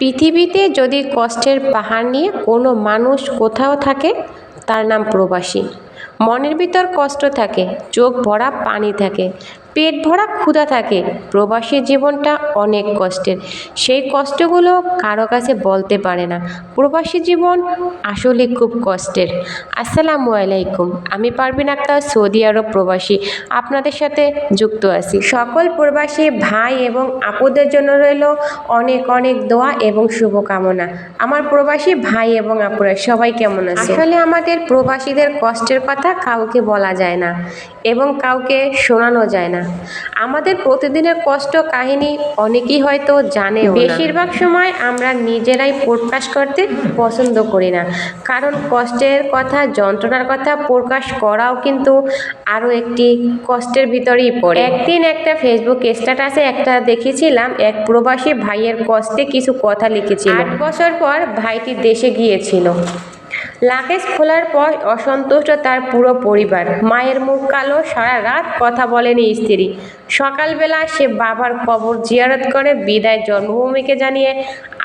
পৃথিবীতে যদি কষ্টের পাহাড় নিয়ে কোনো মানুষ কোথাও থাকে, তার নাম প্রবাসী। মনের ভিতর কষ্ট থাকে, চোখ ভরা পানি থাকে। পেট ভরা ক্ষুধা থাকে। প্রবাসী জীবনটা অনেক কষ্টের। সেই কষ্টগুলো কারও কাছে বলতে পারে না। প্রবাসী জীবন আসলে খুব কষ্টের। আসসালামু আলাইকুম। আমি পারবিন আক্তার, সৌদি আরব প্রবাসী। আপনাদের সাথে যুক্ত আছি। সকল প্রবাসী ভাই এবং আপুদের জন্য রইল অনেক অনেক দোয়া এবং শুভকামনা। আমার প্রবাসী ভাই এবং আপুরা, সবাই কেমন আছে? আসলে আমাদের প্রবাসীদের কষ্টের কথা কাউকে বলা যায় না এবং কাউকে শোনানো যায় না। আমাদের প্রতিদিনের কষ্ট কাহিনী অনেকেই হয়তো জানে বেশিরভাগ সময় আমরা নিজেরাই প্রকাশ করতে পছন্দ করি না। কারণ কষ্টের কথা, যন্ত্রণার কথা প্রকাশ করাও কিন্তু আরও একটি কষ্টের ভিতরেই পড়ে। একদিন একটা ফেসবুক স্ট্যাটাসে একটা দেখেছিলাম, এক প্রবাসী ভাইয়ের কষ্টে কিছু কথা লিখেছিল। আট বছর পর ভাইটি দেশে গিয়েছিল। লাকেজ খোলার পর অসন্তুষ্ট তার পুরো পরিবার। মায়ের মুখ কালো, সারা রাত কথা বলেনি স্ত্রী। সকালবেলা সে বাবার কবর জিয়ারত করে বিদায় জন্মভূমিকে জানিয়ে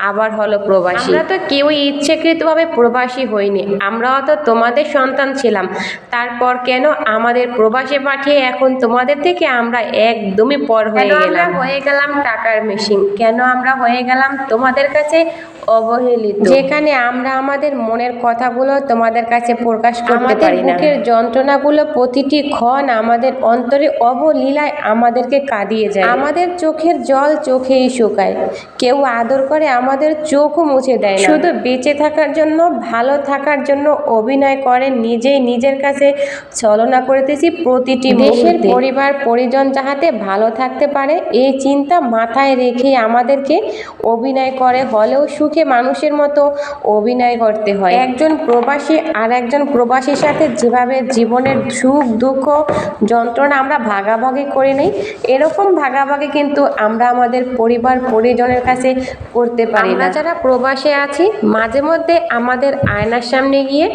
আবার হলো প্রবাসী। আমরা তো কেউই ইচ্ছাকৃতভাবে প্রবাসী হইনি। আমরাও তো তোমাদের সন্তান ছিলাম। তারপর কেন আমাদের প্রবাসে পাঠিয়ে এখন তোমাদের থেকে আমরা একদমই পর হয়ে গেলাম? হয়ে গেলাম টাকার মেশিন? কেন আমরা হয়ে গেলাম তোমাদের কাছে অবহেলিত? যেখানে আমরা আমাদের মনের কথাগুলো তোমাদের কাছে প্রকাশ করতে পারি না। বুকের যন্ত্রণাগুলো প্রতিটি ক্ষণ আমাদের অন্তরে অবলীলায় আমাদেরকে কাঁদিয়ে যায়। আমাদের চোখের জল চোখেই শুকায়। কেউ আদর করে আমাদের চোখও মুছে দেয় না। শুধু বেঁচে থাকার জন্য ভালো থাকার জন্য অভিনয় করে নিজেই নিজের কাছে ছলনা করতেছি প্রতিটি দেশের পরিবার পরিজন যাহাতে ভালো থাকতে পারে এই চিন্তা মাথায় রেখে আমাদেরকে অভিনয় করে। হলেও সুখে মানুষের মতো অভিনয় করতে হয়। একজন প্রবাসী আর একজন প্রবাসীর সাথে যেভাবে জীবনের সুখ দুঃখ যন্ত্রণা আমরা ভাগাভাগি করে নেই এরকম ভাগাভাগি কিন্তু আমরা আমাদের পরিবার পরিজনের কাছে করতে পারি না। যারা প্রবাসে আছি মাঝে মধ্যে আমাদের আয়নার সামনে গিয়ে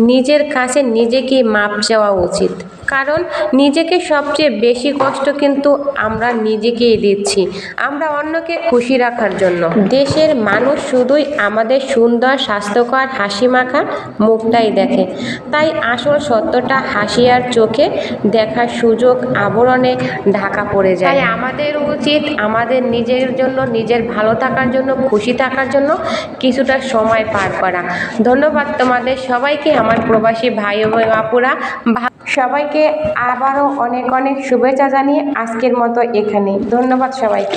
নিজের কাছে নিজেকে মাপ চাওয়া উচিত। কারণ নিজেকে সবচেয়ে বেশি কষ্ট কিন্তু আমরা নিজেকেই দিচ্ছি। আমরা অন্যকে খুশি রাখার জন্য। দেশের মানুষ শুধুই আমাদের সুন্দর স্বাস্থ্যকর হাসি মাখা মুখটাই দেখে। তাই আসল সত্যটা হাসি আর চোখে দেখার সুযোগ আবরণে ঢাকা পড়ে যায়। তাই আমাদের উচিত আমাদের নিজের জন্য নিজের ভালো থাকার জন্য খুশি থাকার জন্য কিছুটা সময় পার করা। ধন্যবাদ তোমাদের সবাইকে, আমার প্রবাসী ভাই ও বাপুরা সবাইকে আবারও অনেক অনেক শুভেচ্ছা জানিয়ে আজকের মতো এখানে ধন্যবাদ সবাইকে।